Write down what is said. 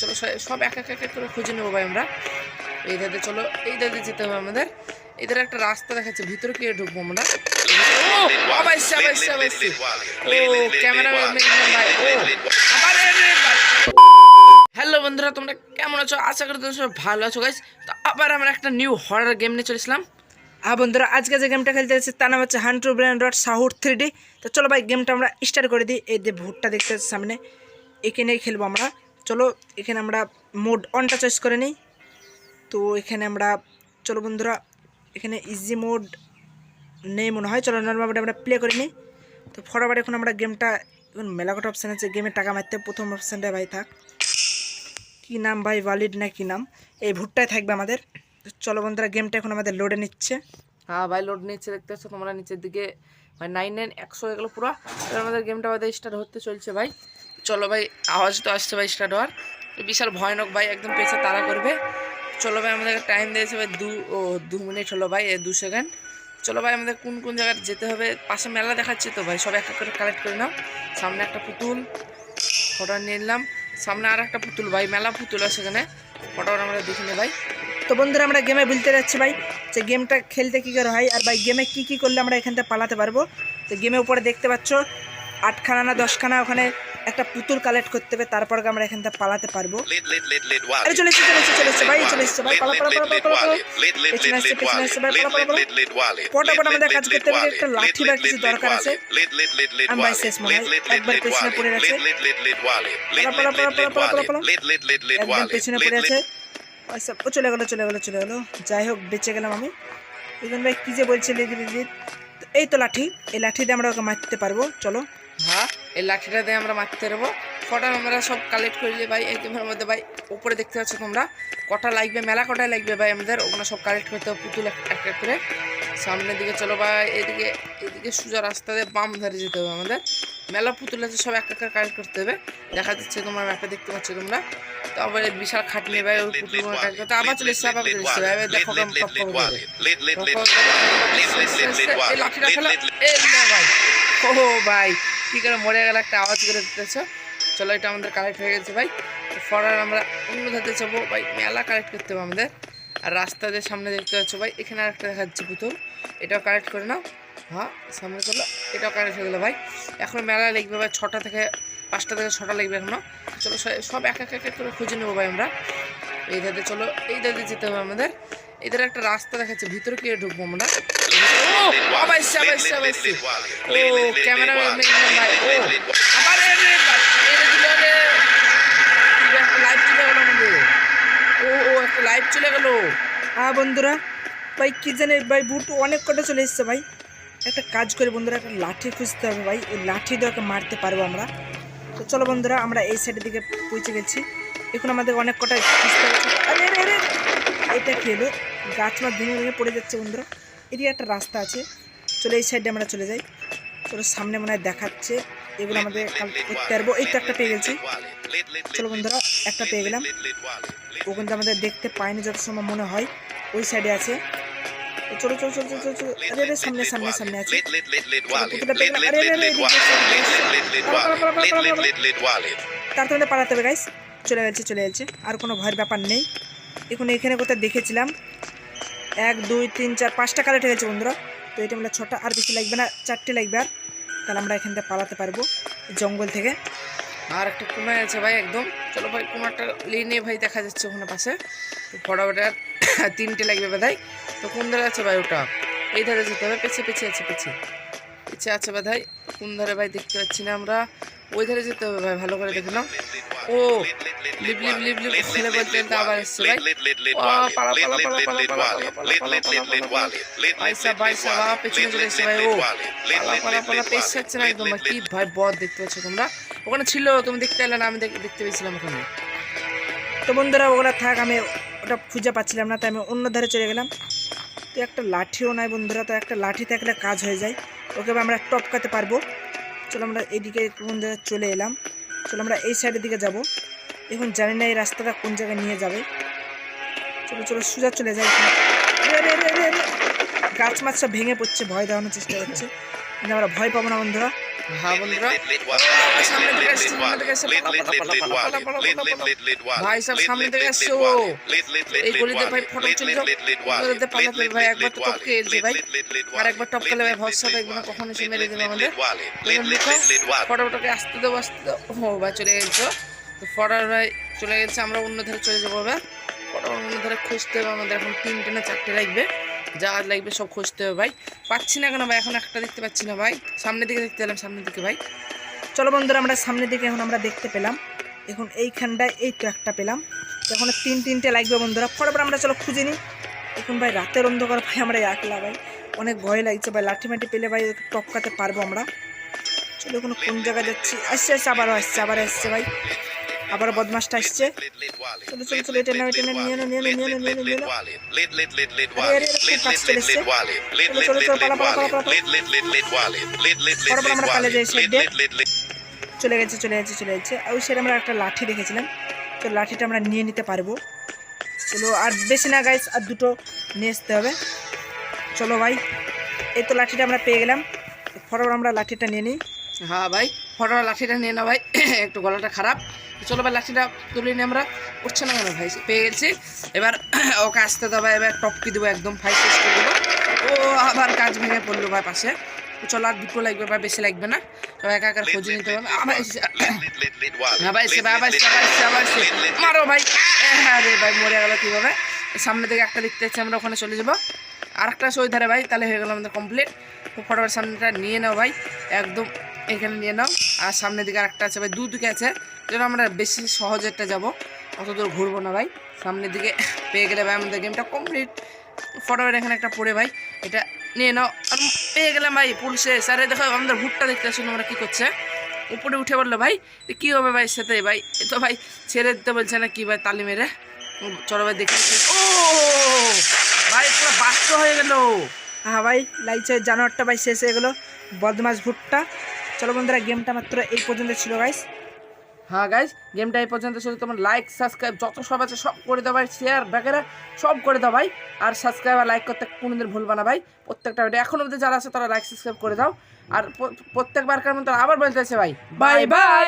চলো সব এক এক এক করে খুঁজে নেব ভাই আমরা। এই দাদে চলো, এই দাদে যেতে হবে আমাদের। এদের একটা রাস্তা দেখাচ্ছে, ভিতরে কি ঢুকবো আমরা। ও ক্যামেরা ও। হ্যালো বন্ধুরা, তোমরা কেমন আছো? আশা করি তোমরা সব ভালো আছো গাইস তো আবার আমরা একটা নিউ হরার গেম নিয়ে চলেছিলাম হ্যাঁ বন্ধুরা, আজকে যে গেমটা খেলতে যাচ্ছি, তার নাম হচ্ছে হান্টু ব্র্যান্ড ডট সাহুর থ্রি ডি তো চলো ভাই গেমটা আমরা স্টার্ট করে দিই। এই যে ভোটটা দেখতে সামনে এখানেই খেলব আমরা। চলো, এখানে আমরা মোড অনটা চয়েস করে নিই। তো এখানে আমরা, চলো বন্ধুরা, এখানে ইজি মোড নেই মনে হয়। চলো নর্মাল মোডে আমরা প্লে করে নিই। তো ফটাফট এখন আমরা গেমটা এখন মেলাকট অপশান আছে। গেমে টাকা মারতে প্রথম অপশানটা ভাই থাক। কি নাম ভাই ভ্যালিড না কি নাম? এই ভুট্টায় থাকবে আমাদের। চলো বন্ধুরা গেমটা এখন আমাদের লোডে নিচ্ছে। হ্যাঁ ভাই লোড নিচ্ছে, দেখতে পাচ্ছ তোমরা নিচের দিকে। ভাই নাইন নাইন একশো হয়ে গেলো পুরো। আমাদের গেমটা আমাদের স্টার্ট হতে চলছে ভাই। চলো ভাই, আওয়াজ তো আসছে ভাই স্টার্ট হওয়ার বিশাল ভয়ানক ভাই, একদম পেছে তারা করবে। চলো ভাই আমাদের টাইম দিয়েছে ভাই দু, ও, দু মিনিট হলো ভাই দু সেকেন্ড চলো ভাই, আমাদের কোন কোন জায়গায় যেতে হবে? পাশে মেলা দেখাচ্ছে তো ভাই, সব এক করে কালেক্ট করে নাও। সামনে একটা পুতুল ফটো নিয়ে নিলাম। সামনে আর একটা পুতুল ভাই, মেলা পুতুল আছে সেখানে ফটো আমরা দেখে ভাই। তো বন্ধুরা, আমরা গেমে বলতে যাচ্ছি ভাই, যে গেমটা খেলতে কী করে হয়, আর ভাই গেমে কী কী করলে আমরা এখান থেকে পালাতে পারব? তো গেমের উপরে দেখতে পাচ্ছ আটখানা না দশখানা ওখানে একটা পুতুল কালেক্ট করতে হবে তারপর আমরা এখান থেকে পালাতে পারব আরে চলে এসছে চলে এসছে চলে এসছে ভাই চলে এসছে ভাই পালা পালা পালা পালা পালা wallet. Lit, lit, lit, পেছনে আসছে পেছনে আসছে ভাই পালা পালা পালা lit, lit, wallet. ফটাফট Lit, আমাদের কাজ করতে হবে, একটা লাঠি বা কিছু দরকার আছে। wallet. Lit, lit, lit, lit, আমি ভাই শেষ মনে হয়। Lit, lit, lit, একবার পেছনে পড়ে আছে। Lit, lit, lit, lit, wallet. Lit, পালা, পালা, lit, lit, পালা, পালা, পালা। Lit, lit, lit, lit, একদম পেছনে পড়ে আছে আচ্ছা ও চলে গেলো চলে গেলো চলে গেলো যাই হোক বেঁচে গেলাম আমি ভাই কী যে বলছে এই তো লাঠি এই লাঠি দিয়ে আমরা ওকে মারতে পারব চলো হ্যাঁ এই লাঠিটা দিয়ে আমরা মারতে পারব ফটো আমরা সব কালেক্ট করলে ভাই, এই ক্যামেরার মধ্যে ভাই, উপরে দেখতে পাচ্ছ তোমরা? কটা লাগবে, মেলা কটায় লাগবে ভাই আমাদের? ওগুলো সব কালেক্ট করতে হবে পুতুল এক এক এক করে। সামনের দিকে চলো ভাই, এদিকে এদিকে সোজা রাস্তা দিয়ে বাম ধারে যেতে হবে আমাদের। মেলা পুতুল আছে, সব এক একটা কালেক্ট করতে হবে। দেখা যাচ্ছে তোমার ম্যাপে দেখতে পাচ্ছ তোমরা। তারপরে বিশাল খাটনি ভাই, ওই কালেক্ট করতে। আবার চলে এসছে, আবার চলে এসছে ভাই দেখো লাঠিটা খেলো। ভাই। ও ভাই কি করে মরে গেল একটা আওয়াজ করে দিতেছ? চলো, এটা আমাদের কালেক্ট হয়ে গেছে ভাই। ফরার আমরা অন্য ধাতে যাব। ভাই, মেলা কালেক্ট করতে হবে আমাদের। আর রাস্তা দিয়ে সামনে দেখতে পাচ্ছ ভাই, এখানে আরেকটা দেখা যাচ্ছে পুতুল এটাও কালেক্ট করে নাও। হ্যাঁ সামনে চলো। এটাও কালেক্ট হয়ে গেলো ভাই। এখন মেলা লিখবে ভাই, ছটা থেকে, পাঁচটা থেকে ছটা লিখবে এখনও। চলো, সব এক এক এক এক করে খুঁজে নেব ভাই আমরা। এই ধাতে চলো, এই ধাতে যেতে হবে আমাদের। এদের একটা রাস্তা দেখাচ্ছে, ভিতরে কি ঢুকবো আমরা? ও ক্যামেরা ও ও একটা চলে হ্যাঁ বন্ধুরা, ভাই, কি জানে, ভাই, বুট অনেক কটা চলে ভাই। একটা কাজ করে, বন্ধুরা, একটা লাঠি খুঁজতে হবে, ভাই। ওই লাঠি দিয়ে মারতে পারব আমরা। তো চলো, বন্ধুরা, আমরা এই সাইডের দিকে পৌঁছে গেছি। এখন আমাদের অনেক কটা এটা হলো? গাছ মাছ ভেঙে ভেঙে পড়ে যাচ্ছে বন্ধুরা। এদিকে একটা রাস্তা আছে। চলে এই সাইডে আমরা চলে যাই। চলো সামনে মনে হয় দেখাচ্ছে। এগুলো আমাদের করতে পারব। এই তো একটা পেয়ে গেছি। চলো বন্ধুরা, একটা পেয়ে গেলাম। ও কিন্তু আমাদের দেখতে পাইনি যত সময় মনে হয়। ওই সাইডে আছে। তো চলো চলো চলো চলো চলো। আরে আরে, সামনে সামনে সামনে আছে। তাড়াতাড়ি পালাতে হবে গাইস চলে গেছে চলে গেছে। আর কোনো ভয়ের ব্যাপার নেই। এখন এখানে কোথায় দেখেছিলাম? এক, দুই, তিন, চার, পাঁচটা কালেক্ট হয়ে গেছে বন্ধুরা। তো এটা আমরা ছটা, আর বেশি লাগবে না, চারটে লাগবে আর। তাহলে আমরা এখান থেকে পালাতে পারব জঙ্গল থেকে। আর একটা কুমার আছে ভাই একদম। চলো ভাই কুমারটা লিনে ভাই দেখা যাচ্ছে ওখানে পাশে। তো ফটাফট তিনটে লাগবে বোধহয়। তো কোন ধারে আছে ভাই ওটা? এই ধারে যেতে হবে পেছে পেছে আছে পেছে পেছে আছে বোধহয়। কোন ধারে ভাই দেখতে পাচ্ছি না আমরা। ওই ধারে যেতে হবে ভাই, ভালো করে দেখলাম ও দেখতে পাচ্ছ তোমরা ওখানে ছিল তুমি দেখতে এলে না আমি দেখতে পেয়েছিলাম ওখানে তো বন্ধুরা ওগুলো থাক আমি ওটা খুঁজে পাচ্ছিলাম না তাই আমি অন্য ধারে চলে গেলাম তো একটা লাঠিও নাই বন্ধুরা তো একটা লাঠি থাকলে কাজ হয়ে যায় ওকে আমরা টপকাতে পারব চলো আমরা এদিকে বন্ধুরা চলে এলাম চলো আমরা এই সাইডের দিকে যাব এখন জানি না এই রাস্তাটা কোন জায়গায় নিয়ে যাবে চলো চলো সোজা চলে যাই। গাছ মাছ সব ভেঙে পড়ছে ভয় দেওয়ানোর চেষ্টা করছে কিন্তু আমরা ভয় পাবো না বন্ধুরা হ্যাঁ। ভাই সব সামনে থেকে আসছে ও এই গলিতে ভাই ফটো চলে যাও গলিতে পালাতে ভাই একবার তো টপকে এলছে ভাই আর একবার টপকালে ভাই ভরসা দেখবে না কখন এসে মেরে দেবে আমাদের ফটোটাকে আসতে দেবো আসতে দেবো ভাই চলে গেছে তো ফটোর ভাই চলে গেছে, আমরা অন্য ধারে চলে যাব এবার। ফটো অন্য ধারে খুঁজতে হবে, আমাদের এখন তিনটে না চারটে লাগবে। যা লাগবে সব খুঁজতে হবে ভাই। পাচ্ছি না কেন ভাই? এখন একটা দেখতে পাচ্ছি না ভাই। সামনের দিকে দেখতে পেলাম, সামনের দিকে ভাই। চলো বন্ধুরা, আমরা সামনের দিকে এখন আমরা দেখতে পেলাম। এখন এইখানটায় এই একটা পেলাম। এখন তিন, তিনটে লাগবে বন্ধুরা। ফটাফট আমরা চলো খুঁজে নিই। এখন ভাই রাতের অন্ধকার ভাই, আমরা একলা ভাই। অনেক ভয় লাগছে ভাই। লাঠি মাটি পেলে ভাই টপকাতে পারব আমরা। চলো এখন কোন জায়গায় যাচ্ছি? আসছে আসছে, আবারও আসছে আবার আসছে ভাই। আবার বদমাসটা আসছে। চলো চলো চলো এটা নাও এটা নাও নিয়ে নাও নিয়ে নাও নিয়ে নাও নিয়ে নাও নিয়ে নাও। চলে। চলো, চলো, পালা, পালা, পালা, পালা। পরপর আমরা পালিয়ে যাই দিয়ে। চলে গেছে চলে গেছে চলে গেছে। ওই সাইডে আমরা একটা লাঠি দেখেছিলাম। তো লাঠিটা আমরা নিয়ে নিতে পারব। চলো আর বেশি না গাইস আর দুটো নিয়ে আসতে হবে। চলো ভাই এই তো লাঠিটা আমরা পেয়ে গেলাম। ফটোফট আমরা লাঠিটা নিয়ে নিই। হ্যাঁ ভাই ফটোর লাঠিটা নিয়ে না ভাই। একটু গলাটা খারাপ। চলো ভাই, লাঠিটা তুলে নিয়ে আমরা। উঠছে না কেন ভাই? পেয়ে গেছি। এবার ওকে আসতে দেবো এবার টপকি দেবো একদম ভাই, শেষ করে দেবো। ও আবার কাজ ভেঙে পড়ল ভাই পাশে। চলো আর দুটো লাগবে বা বেশি লাগবে না। একা একা খোঁজে নিতে হবে। আবার আবার মারো ভাই। হ্যাঁ রে ভাই, মরে গেলো কীভাবে? সামনে থেকে একটা দেখতে যাচ্ছি আমরা ওখানে চলে যাব। আর একটা সই ধারে ভাই, তাহলে হয়ে গেল আমাদের কমপ্লিট তো সামনেটা নিয়ে নাও ভাই। একদম এখানে নিয়ে নাও। আর সামনের দিকে আরেকটা আছে ভাই দুদিকে আছে যেন আমরা বেশি সহজ একটা যাব। অত দূর ঘুরবো না ভাই। সামনের দিকে পেয়ে গেলে ভাই আমাদের গেমটা কমপ্লিট ফটোফট এখানে একটা পড়ে ভাই। এটা নিয়ে নাও। আর পেয়ে গেলাম ভাই পুলিশে। স্যারে দেখো, আমাদের ভুট্টা দেখতে আসুন আমরা কী করছে। উপরে উঠে বলল, ভাই কী হবে ভাই সাথে? ভাই, এ তো ভাই ছেড়ে দিতে বলছে না কি ভাই, তালি মেরে। চলো ভাই, দেখে ও! ভাই, পুরো বাস্ত হয়ে গেল। হ্যাঁ ভাই লাগছে জানোয়ারটা ভাই শেষ হয়ে গেলো। বদমাস ভুট্টা চলো বন্ধুরা, গেমটা মাত্র এই পর্যন্ত ছিল গাইস হ্যাঁ গাইজ গেমটা এই পর্যন্ত শুধু তোমার লাইক সাবস্ক্রাইব যত সব আছে সব করে দাও ভাই শেয়ার বাগেরা, সব করে দাও ভাই। আর সাবস্ক্রাইব আর লাইক করতে কোনোদিন ভুলবা না ভাই। প্রত্যেকটা ভিডিও এখন অবধি যারা আছে তারা লাইক সাবস্ক্রাইব করে দাও। আর প্রত্যেকবার প্রত্যেকবারকার মতো আবার বলতে আছে ভাই বাই বাই